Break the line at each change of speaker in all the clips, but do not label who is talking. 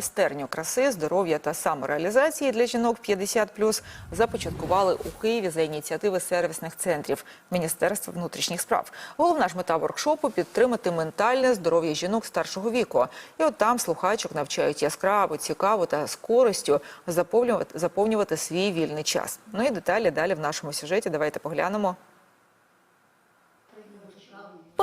майстерню краси, здоров'я та самореалізації для жінок 50+, започаткували у Києві за ініціативи сервісних центрів Міністерства внутрішніх справ. Головна ж мета воркшопу підтримати ментальне здоров'я жінок старшого віку. І от там слухачок навчають яскраво, цікаво та з користю заповнювати, заповнювати свій вільний час. Ну і деталі далі в нашому сюжеті. Давайте поглянемо.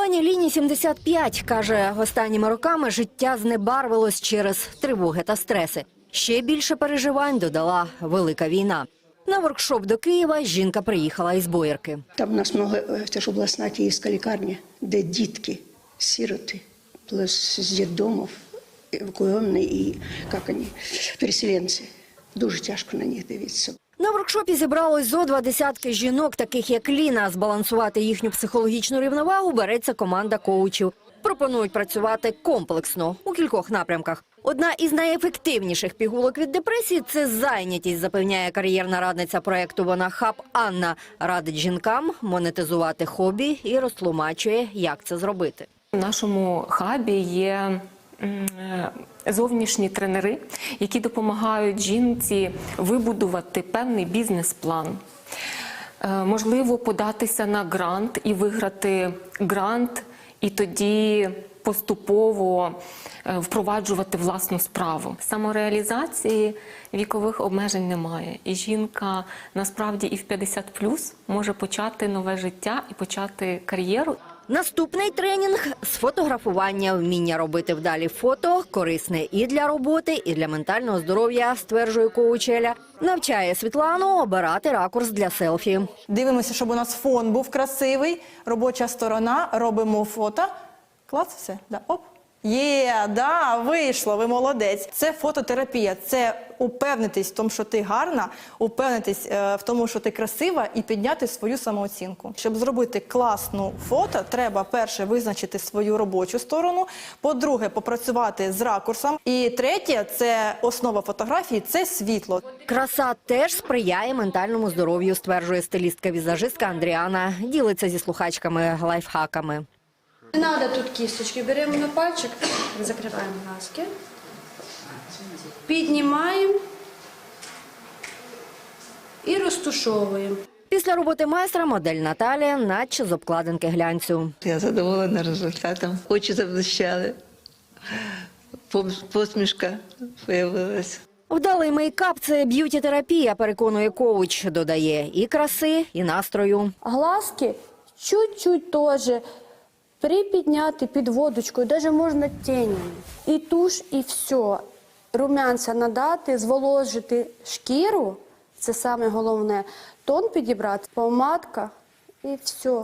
Пані Ліні 75, каже, останніми роками життя знебарвилось через тривоги та стреси. Ще більше переживань додала велика війна. На воркшоп до Києва жінка приїхала із боярки.
Там у нас много, е, це ж обласна київська лікарня, де дітки, сироти, плюс з дитдомів, евакуйовані і як переселенці. Дуже тяжко на них дивитися.
На воркшопі зібралось зо два десятки жінок, таких як Ліна. Збалансувати їхню психологічну рівновагу береться команда коучів. Пропонують працювати комплексно у кількох напрямках. Одна із найефективніших пігулок від депресії це зайнятість, запевняє кар'єрна радниця проекту Вона хаб Анна. Радить жінкам монетизувати хобі і розтлумачує, як це зробити.
В нашому хабі є зовнішні тренери, які допомагають жінці вибудувати певний бізнес-план. Е, Можливо, податися на грант і виграти грант, і тоді поступово е, впроваджувати власну справу. Самореалізації вікових обмежень немає. І жінка насправді і в 50 може почати нове життя і почати кар'єру.
Наступний тренінг з фотографування, вміння робити вдалі фото, корисне і для роботи, і для ментального здоров'я, стверджує коучеля. Навчає Світлану обирати ракурс для селфі.
Дивимося, щоб у нас фон був красивий, робоча сторона, робимо фото. Клас, все, да, оп. Є, да, вийшло, ви молодець. Це фототерапія. Це упевнитись в тому, що ти гарна, упевнитись е, в тому, що ти красива, і підняти свою самооцінку. Щоб зробити класну фото, треба перше визначити свою робочу сторону. По-друге, попрацювати з ракурсом. І третє це основа фотографії це світло.
Краса теж сприяє ментальному здоров'ю, стверджує стилістка-візажистка Андріана. Ділиться зі слухачками лайфхаками.
Не надо тут кисточки. Беремо на пальчик, закриваємо глазки. Піднімаємо і розтушовуємо.
Після роботи майстра модель Наталія, наче з обкладинки глянцю.
Я задоволена результатом. Очі заблищали. Посмішка появилась.
Вдалий мейкап це б'юті-терапія, переконує коуч. Додає і краси, і настрою.
Глазки чуть-чуть тоже припідняти під водочкою, даже можна тенями. І туш, і все. Румянця надати, зволожити шкіру, це саме головне. Тон підібрати, помадка і все.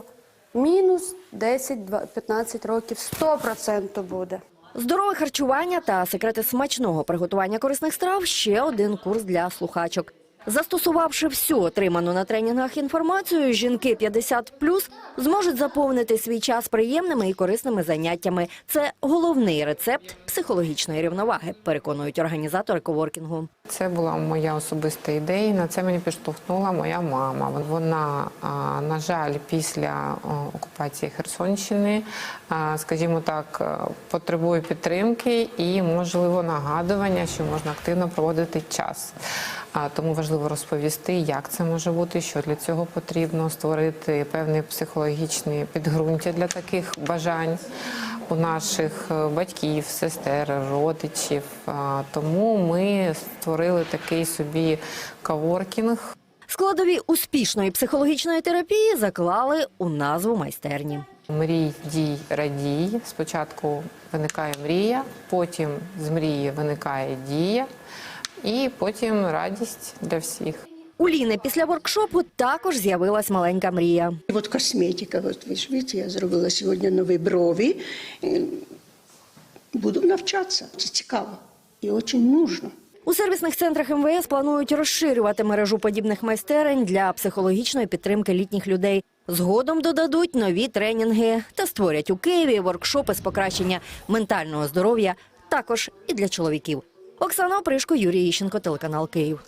Мінус 10-15 років, 100% буде.
Здорове харчування та секрети смачного приготування корисних страв ще один курс для слухачок. Застосувавши всю отриману на тренінгах інформацію, жінки 50+, зможуть заповнити свій час приємними і корисними заняттями. Це головний рецепт психологічної рівноваги, переконують організатори коворкінгу.
Це була моя особиста ідея. На це мені підштовхнула моя мама. Вона, на жаль, після окупації Херсонщини, скажімо так, е, потребує підтримки і, можливо, нагадування, що можна активно проводити час. Тому важливо розповісти, як це може бути, що для цього потрібно створити певне психологічне підґрунтя для таких бажань у наших е, батьків, сестер, родичів. Тому ми створили такий собі каворкінг.
Складові успішної психологічної терапії заклали у назву майстерні.
Мрій, дій, радій. Спочатку виникає мрія, потім з мрії виникає дія, і потім радість для всіх.
У Ліни після воркшопу також з'явилась маленька мрія.
От косметика, от ви ж бачите, я зробила сьогодні нові брові. Е, Буду навчатися. Це цікаво і дуже нужно.
У сервісних центрах МВС планують розширювати мережу подібних майстерень для психологічної підтримки літніх людей. Згодом додадуть нові тренінги та створять у Києві воркшопи з покращення ментального здоров'я також і для чоловіків. Оксана Опришко, Юрій Іщенко, телеканал Київ.